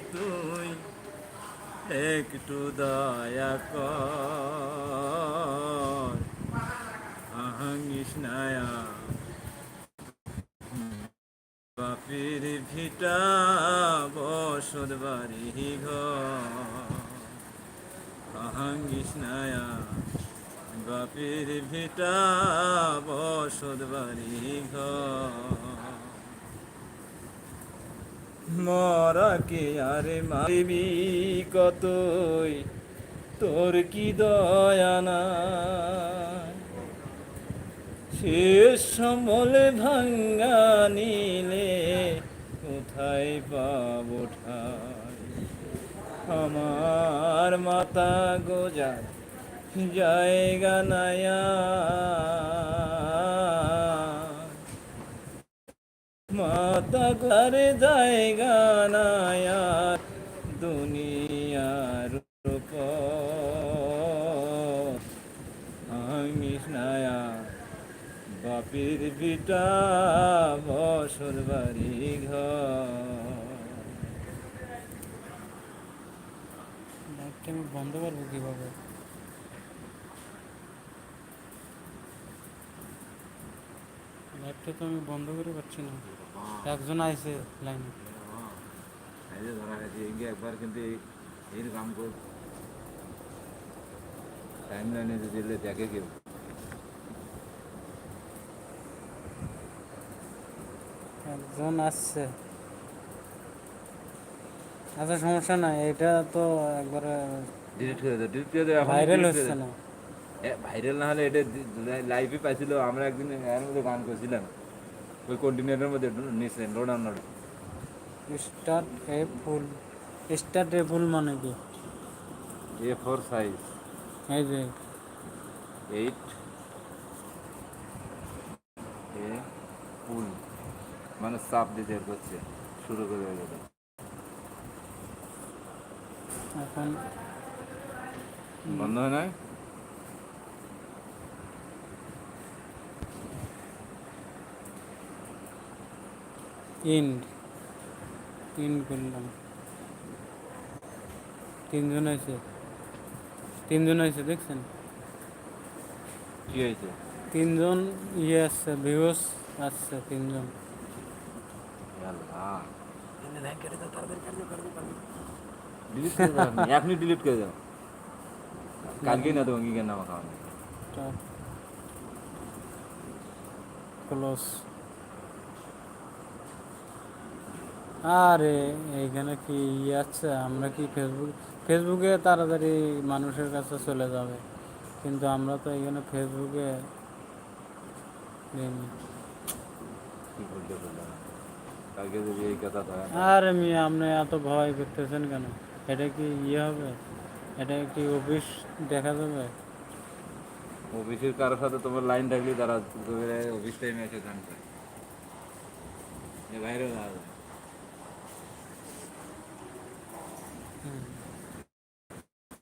তুই একটু দয়া কর। আহাঙ্গিস নায়া। বাপির ভিটা বসত বাড়ি ঘর। নায়া। বাপির ভিটা বসত বাড়ি ঘর। মরা কে আরে মারিবি কতই তোর কি দয়া নাই শেষ সমলে ভাঙ্গা নিলে কোথায় পাবো আমার মাতা গোজার জায়গা নায়া ঘরে জায়গা নায়া দুনিয়ার আমি নায়া বাপির বিটা বসর বাড়ি ঘর। বন্ধ করব কীভাবে? লাইটটা তো আমি বন্ধ করে পাচ্ছি না। একজন আইছে লাইনে। এই ধরা গেছে এই একবার কিন্তু এই- এই কাম টাইম লাইনে দিলে দেখে কেউ। একজন আসছে। আচ্ছা সমস্যা নাই। এটা তো একবারে ডিলিট করে দাও ডিলিট করে দাও ভাইরাল হচ্ছে না। ভাইরাল না হলে এটা লাইভে পাইছিল। আমরা একদিন এর মধ্যে গান করছিলাম। ওই কন্টিনিউরের মধ্যে নিচে লোড আন লোড স্টার্ট এ ফুল স্টার্ট এ ফুল মানে কি? এ ফোর সাইজ এই যে। এইট এ ফুল মানে চাপ দিতে করছে। শুরু করে গেল এখন বন্ধ হয় না ইন্ড ইন্ড করলাম। তিনজন আছে তিনজন আছে দেখছেন? কি হয়েছে? তিনজন ইয়ে আসছে ভিউস আসছে তিনজন। ডিলিট আপনি, এখনই ডিলিট করে দাও। কালকেই না তো অঙ্গীকার নামা খাওয়ানো। ক্লোজ আরে এইখানে কি ইয়ে আছে? আমরা কি ফেসবুক ফেসবুকে তাড়াতাড়ি মানুষের কাছে চলে যাবে। কিন্তু আমরা তো এখানে ফেসবুকে আরে মিয়া আপনি এত ভয় করতেছেন কেন? এটা কি ইয়ে হবে? এটা কি অফিস দেখা যাবে? অফিসের কারোর সাথে তোমার লাইন থাকলে তারা অফিস টাইমে এসে করে যে বাইরেও যাওয়া